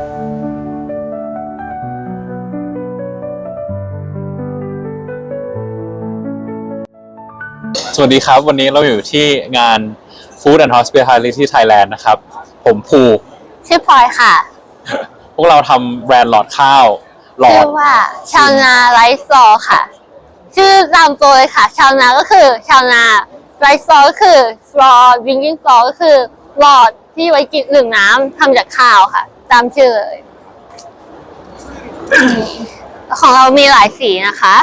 สวัสดีครับ วันนี้เราอยู่ที่งาน Food and Hospitality Thailand นะครับ ผมภูชื่อพลอยค่ะ พวกเราทำแบรนด์หลอดข้าวหลอชื่ด อว่าชาวนาไรซ์ฟลอร์ค่ะ ชื่อตามตัวเลยค่ะ ชาวนาก็คือชาวนาไรซ์ฟลอร์ก็คือฟลอร์วิงกิ้งฟลอร์ก็คือหลอดที่ไว้กินหนึ่งน้ำทำจากข้าวค่ะ ตามชื่อเลย ของเรามีหลายสีนะคะ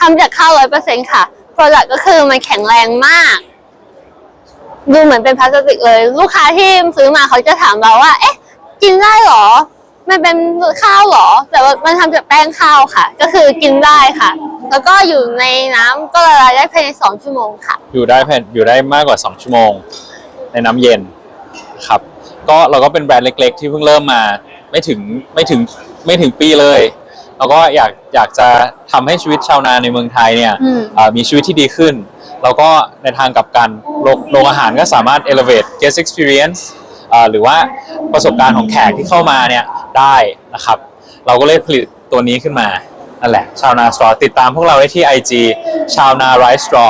ทำจากข้าวร้อยเปอร์เซ็นค่ะ Product ก็คือมันแข็งแรงมาก ดูเหมือนเป็นพลาสติกเลย ลูกค้าที่ซื้อมาเขาจะถามเราว่า เอ๊ะ กินได้เหรอ มันเป็นข้าวเหรอ แต่ว่ามันทำจากแป้งข้าวค่ะ ก็คือกินได้ค่ะ แล้วก็อยู่ในน้ำก็ละลายได้ภายในสองชั่วโมงค่ะ อยู่ได้แผ่นอยู่ได้มากกว่า2ชั่วโมง ในน้ำเย็น ครับ ก็เราก็เป็นแบรนด์เล็ก ๆ ที่เพิ่งเริ่มมา ไม่ถึงไม่ถึงไม่ถึงปีเลย เราก็อยากอยากจะทำให้ชีวิตชาวนาในเมืองไทยเนี่ยอืมเอ่อมีชีวิตที่ดีขึ้น แล้วก็ในทางกลับกันโรงโรงอาหารก็สามารถ elevate guest experience เอ่อหรือว่าประสบการณ์ของแขกที่เข้ามาเนี่ยได้นะครับ เราก็เลยผลิตตัวนี้ขึ้นมานั่นแหละ ชาวนาสตรอติดตามพวกเราได้ที่ IG ชาวนาไรสตรอ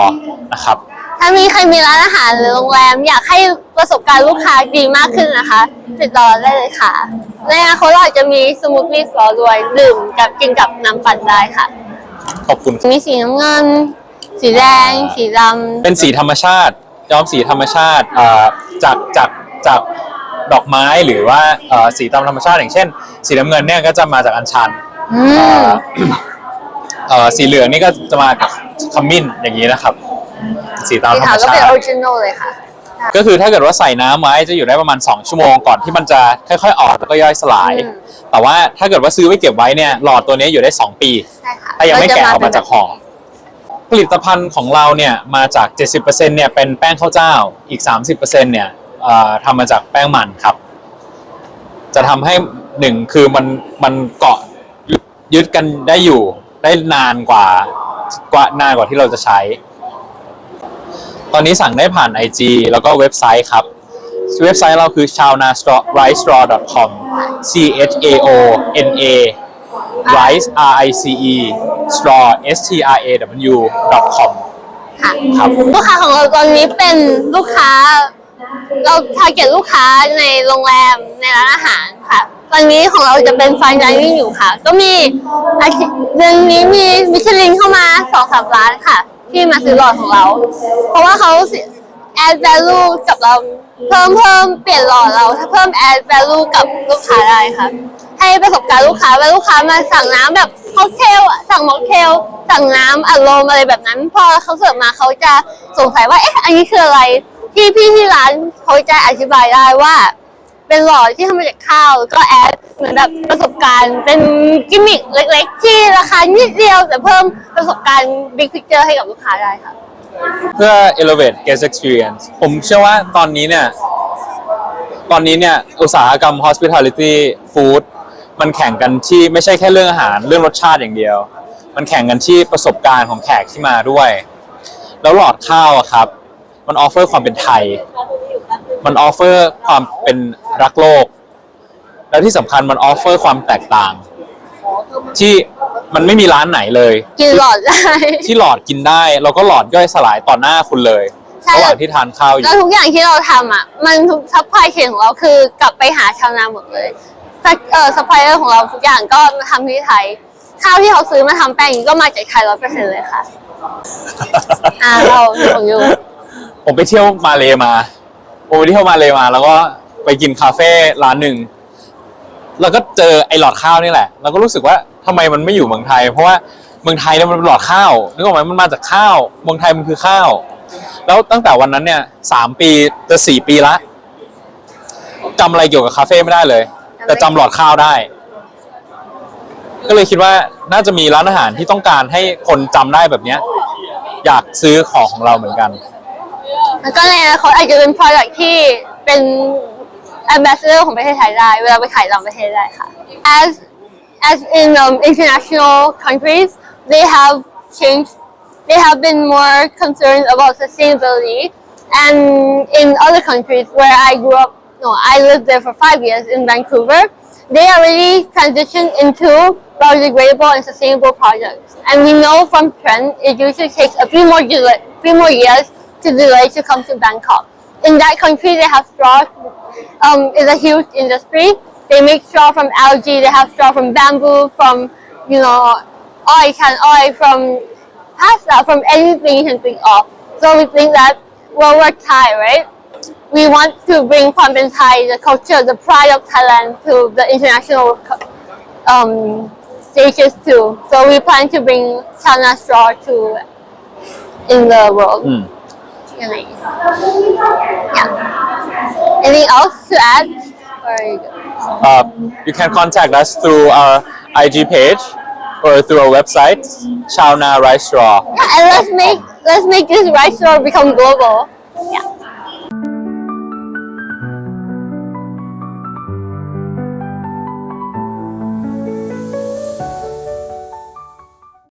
นะครับ ถ้ามีใครมีร้านอาหารหรือโรงแรมอยากให้ประสบการณ์ลูกค้าดีมากขึ้นนะคะติดต่อได้เลยค่ะในอนาคตเราจะมีสมูทตี้ฟลอร์ด้วยดื่มกับกินกับน้ำปั่นได้ค่ะ ขอบคุณมีสีน้ำเงิน สีแดง สีดำเป็นสีธรรมชาติย้อมสีธรรมชาติเอ่อจากจากจากดอกไม้หรือว่าเอ่อสีตามธรรมชาติอย่างเช่น สีน้ำเงินเนี่ยก็จะมาจากอัญชันอืเอ่มอเอ่อสีเหลืองนี่ก็จะมากับขมิ้นอย่างนี้นะครับ สีตามสีธรขารวมก็ชาเป็นติออริจินอลเลยค่ะ ก็คือถ้าเกิดว่าใส่น้ำไว้จะอยู่ได้ประมาณ 2 ชั่วโมงก่อนที่มันจะค่อยๆออกแล้วก็ย่อยสลาย อืม แต่ว่าถ้าเกิดว่าซื้อไว้เก็บไว้เนี่ยหลอดตัวนี้อยู่ได้ 2 ปี ใช่ค่ะถ้ายังไม่แกะออกมาจากเรห่อผลิตภัณฑ์ของเราเนี่ยมาจาก 70%เนี่ยเป็นแป้งข้าวเจ้าอีก 30%เนี่ยเอ่อทำมาจากแป้งมันครับ จะทำให้หนึ่งคือมันมันเกาะยึดยึดกันได้อยู่ได้นานกว่ากว่านานกว่าที่เราจะใช้ ตอนนี้สั่งได้ผ่าน IG แล้วก็เว็บไซต์ครับ เว็บไซต์เราคือ c h a o n a s t r a w r i c e s t r a w com c h a o n a rice r i c e straw s t r a w com ค่ะครับ ลูกค้าของเราตอนนี้เป็นลูกค้า เราทาร์เก็ตลูกค้าในโรงแรมในร้านอาหารค่ะ ตอนนี้ของเราจะเป็น fine dining อยู่ค่ะ ก็มีอาทิตย์เดือนนี้มีมิชลินเข้ามาสองสามร้านค่ะ ที่มาซื้อหลอดของเรา เพราะว่าเขา add value กับเราเพิ่มเพิ่มเปลี่ยนหลอดเราถ้าเพิ่ม add value กับลูกค้าได้ค่ะให้ประสบการณ์ลูกค้าว่าลูกค้ามาสั่งน้ำแบบค็อกเทลอะสั่งม็อกเทลสั่งน้ำอัดลมอะไรแบบนั้น พอเขาเสิร์ฟมาเขาจะสงสัยว่าเอ๊ะอันนี้คืออะไร ที่พี่ที่ร้านเขาจะอธิบายได้ว่า เป็นหลอดที่ทำมาจากข้าวแล้วก็แอดเหมือนแบบประสบการณ์เป็นกิมมิคเล็กๆ ที่ราคานิดเดียวแต่เพิ่มประสบการณ์บิ๊กพิกเจอร์ให้กับลูกค้าได้ค่ะเพื่อ elevate guest experience ผมเชื่อว่าตอนนี้เนี่ย ตอนนี้เนี่ย อุตสาหกรรม hospitality food มันแข่งกันที่ไม่ใช่แค่เรื่องอาหารเรื่องรสชาติอย่างเดียว มันแข่งกันที่ประสบการณ์ของแขกที่มาด้วย แล้วหลอดข้าวอะครับ มันออฟเฟอร์ความเป็นไทย มันออฟเฟอร์ความเป็นรักโลก แล้วที่สำคัญมันออฟเฟอร์ความแตกต่าง ที่มันไม่มีร้านไหนเลย กินหลอดได้ที่หลอดกินได้แล้วก็หลอดย่อยสลายต่อหน้าคุณเลยใช่ระหว่างที่ทานข้าวอยู่ แล้วทุกอย่างที่เราทำอะ มันทุกซัพพลายเชนของเราคือกลับไปหาชาวนาหมดเลยซัพเอ่อซัพพลายเออร์ของเราทุกอย่างก็มาทำที่ไทย ข้าวที่เขาซื้อมาทำแป้งนี้ก็มาจากไทยร้อยเปอร์เซ็นต์เลยค่ะ อ่าเราของยู ผมไปเที่ยวมาเลมา ผมไปเที่ยวมาเลมา แล้วก็ไปกินคาเฟ่ร้านหนึ่งแล้วก็เจอไอ้หลอดข้าวนี่แหละ แล้วก็รู้สึกว่าทำไมมันไม่อยู่เมืองไทย เพราะว่าเมืองไทยเนี่ยมันเป็นหลอดข้าวนึกออกไหมมันมาจากข้าวเมืองไทยมันคือข้าว แล้วตั้งแต่วันนั้นเนี่ยสามปีจะสี่ปีละจำอะไรเกี่ยวกับคาเฟ่ไม่ได้เลย แต่จำหลอดข้าวได้ ก็เลยคิดว่าน่าจะมีร้านอาหารที่ต้องการให้คนจำได้แบบเนี้ย อยากซื้อของของเราเหมือนกัน แล้วก็ในอนาคตอาจจะเป็น product ที่เป็น ambassador ของประเทศไทยได้ เวลาไปขายต่างประเทศได้ค่ะ as as in um, international countries they have changed they have been more concerned about sustainability and in other countries where I grew up no I lived there for five years in Vancouver they already transitioned into biodegradable and sustainable projects. And we know from trend, it usually takes a few more delay, few more years to delay to come to Bangkok. In that country, they have straw. Um, it's a huge industry. They make straw from algae. They have straw from bamboo, from you know, oil can oil, from pasta, from anything you can think of. So we think that well, we're Thai, right? We want to bring Pham Thai, the culture, the pride of Thailand to the international um, stages too. So we plan to bring Chana straw to in the world. อื ม Yeah. Anything else to add? You uh, you can contact us through our IG page or through our website, Chao Na Rice Straw. Yeah, and let's make let's make this rice straw become global.